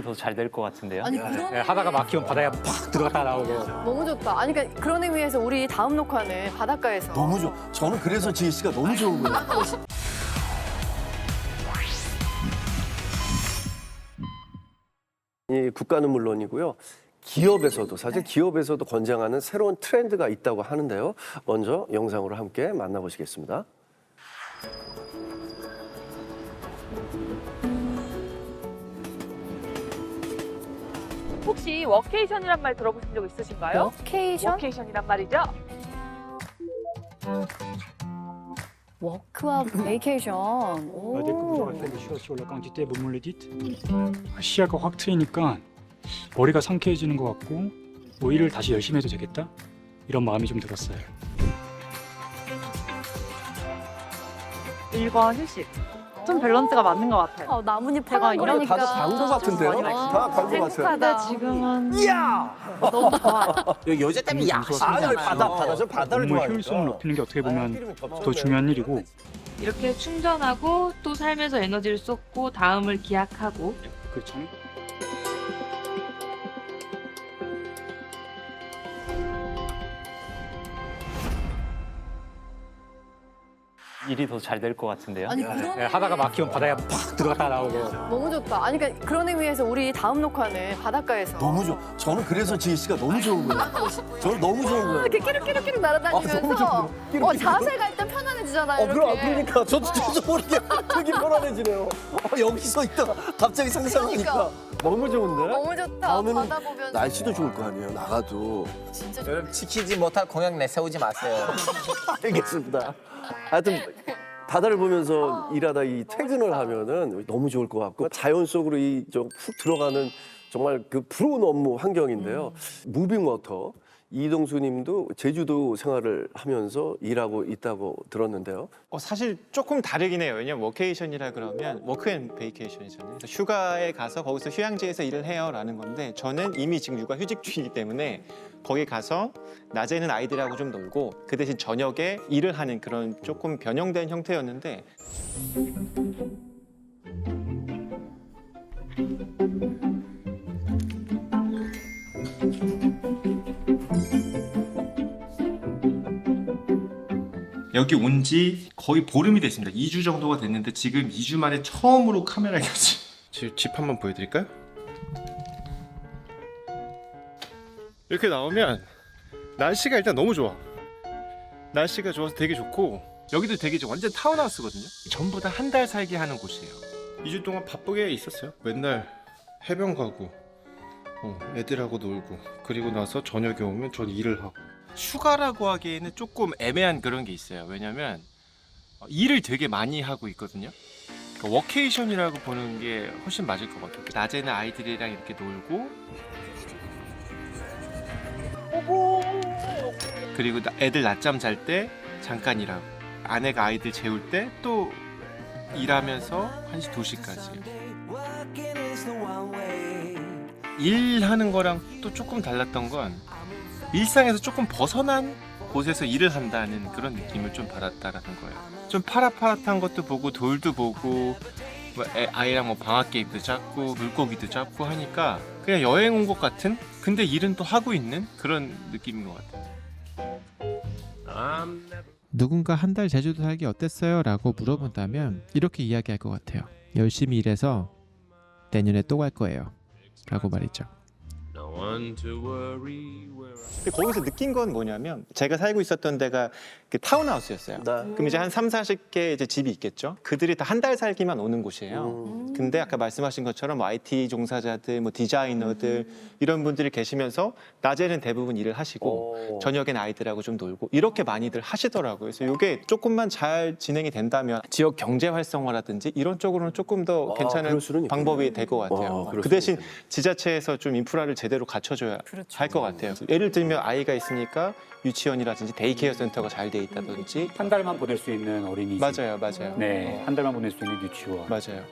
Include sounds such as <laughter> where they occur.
더 잘 될 것 같은데요. 아니 그런 네, 하다가 막히면 바다에 팍 들어갔다 나오고. 너무 좋다. 아니 그러니까 그런 의미에서 우리 다음 녹화는 바닷가에서 너무 좋아. 저는 그래서 지혜 씨가 너무 좋은 거예요. 이 국가는 물론이고요. 기업에서도 사실 기업에서도 권장하는 새로운 트렌드가 있다고 하는데요. 먼저 영상으로 함께 만나보시겠습니다. 혹시 워케이션이란 말 들어보신 적 있으신가요? 워케이션, 워케이션이란 말이죠. 워크와 베이케이션. On va découvrir 오. un peu les choses sur la quantité, vous me le dites. 시야가 확 트이니까 머리가 상쾌해지는 것 같고 뭐 일을 다시 열심히 해도 되겠다 이런 마음이 좀 들었어요. 1번 휴식. 좀 밸런스가 맞는 것 같아요. 어, 나뭇잎 제가 이런. 다들 광고 같은데요? 아, 다 광고 같아요. 행복하다. 지금은 너무 좋아요. 여자 때문에 아니 왜 바다 바다 저 바다를 좋아하니까. 효율성을 높이는 게 어떻게 보면. 더 중요한 일이고 이렇게 충전하고 또 삶에서 에너지를 쏟고 다음을 기약하고 그 정, 일이 더 잘 될 것 같은데요. 아니 그런 네, 하다가 막히면 바다에 팍 들어갔다 나오고. 너무 좋다. 아니 그러니까 그런 의미에서 우리 다음 녹화는 바닷가에서 너무 좋아. 저는 그래서 지혜 씨가 너무 좋은 거예요. 저는 너무 좋은 거예요. 이렇게 끼룩끼룩끼룩 아, 너무 날아다니면서. 어, 끼룩끼룩. 자세가 일단 편안해지잖아요. 어, 그럼 이렇게. 그러니까 저도 저도 모르게 <laughs> 되게 편안해지네요. 어, 여기서 있다가 갑자기 상상하니까 그러니까. 너무 좋은데? 너무 좋다. 다음에는 바다 보면서. 날씨도 좋을 거 아니에요. 나가도 진짜 좋다. 여러분 지키지 못할 공약 내세우지 마세요. <laughs> 알겠습니다. 하여튼 바다를 보면서 일하다 이 퇴근을 하면은 너무 좋을 것 같고 자연 속으로 이좀훅 들어가는 정말 그 부러운 업무 환경인데요. 무빙 워터 이동수 님도 제주도 생활을 하면서 일하고 있다고 들었는데요. 어, 사실 조금 다르긴 해요. 왜냐면 워케이션이라 그러면 워크 앤 베이케이션이잖아요. 그래서 휴가에 가서 거기서 휴양지에서 일을 해요라는 건데 저는 이미 지금 육아 휴직 중이기 때문에 거기 가서 낮에는 아이들하고 좀 놀고 그 대신 저녁에 일을 하는 그런 조금 변형된 형태였는데 여기 온 지 거의 보름이 됐습니다. 2주 정도가 됐는데 지금 2주 만에 처음으로 카메라 켰어요. 집, 집 한번 보여드릴까요? 이렇게 나오면 날씨가 일단 너무 좋아. 날씨가 좋아서 되게 좋고 여기도 되게 좋아. 완전 타운하우스거든요. 전부 다 한 달 살게 하는 곳이에요. 2주 동안 바쁘게 있었어요. 맨날 해변 가고 어, 애들하고 놀고 그리고 나서 저녁에 오면 전 일을 하고 휴가라고 하기에는 조금 애매한 그런 게 있어요. 왜냐면 어, 일을 되게 많이 하고 있거든요. 그러니까 워케이션이라고 보는 게 훨씬 맞을 것 같아요. 낮에는 아이들이랑 이렇게 놀고 그리고 나- 애들 낮잠 잘 때 잠깐 일하고 아내가 아이들 재울 때 또 일하면서 1시 2시까지 일하는 거랑 또 조금 달랐던 건 일상에서 조금 벗어난 곳에서 일을 한다는 그런 느낌을 좀 받았다라는 거예요. 좀 파릇파릇한 것도 보고 돌도 보고 뭐 애- 아이랑 뭐 방학 게임도 잡고 물고기도 잡고 하니까 그냥 여행 온 것 같은 근데 일은 또 하고 있는 그런 느낌인 것 같아요. 누군가 한 달 제주도 살기 어땠어요? 라고 물어본다면 이렇게 이야기할 것 같아요. 열심히 일해서 내년에 또 갈 거예요. 라고 말이죠. 근데 거기서 느낀 건 뭐냐면 제가 살고 있었던 데가 그 타운하우스였어요. 네. 그럼 이제 한 3, 40개 이제 집이 있겠죠. 그들이 다 한 달 살기만 오는 곳이에요. 음. 근데 아까 말씀하신 것처럼 뭐 IT 종사자들, 뭐 디자이너들 이런 분들이 계시면서 낮에는 대부분 일을 하시고 어. 저녁엔 아이들하고 좀 놀고 이렇게 많이들 하시더라고요. 그래서 이게 조금만 잘 진행이 된다면 지역 경제 활성화라든지 이런 쪽으로는 조금 더 아, 괜찮은 그럴 수는 있겠네요. 방법이 될 것 같아요. 아, 그럴 그 수는 대신 있겠네. 지자체에서 좀 인프라를 제대로 갖춰줘야 그렇죠. 할 것 같아요. 예를 들면 아이가 있으니까 유치원이라든지 데이케어 센터가 잘 돼 있다든지 한 달만 보낼 수 있는 어린이집. 맞아요, 맞아요. 네, 어, 한 달만 보낼 수 있는 유치원. 맞아요.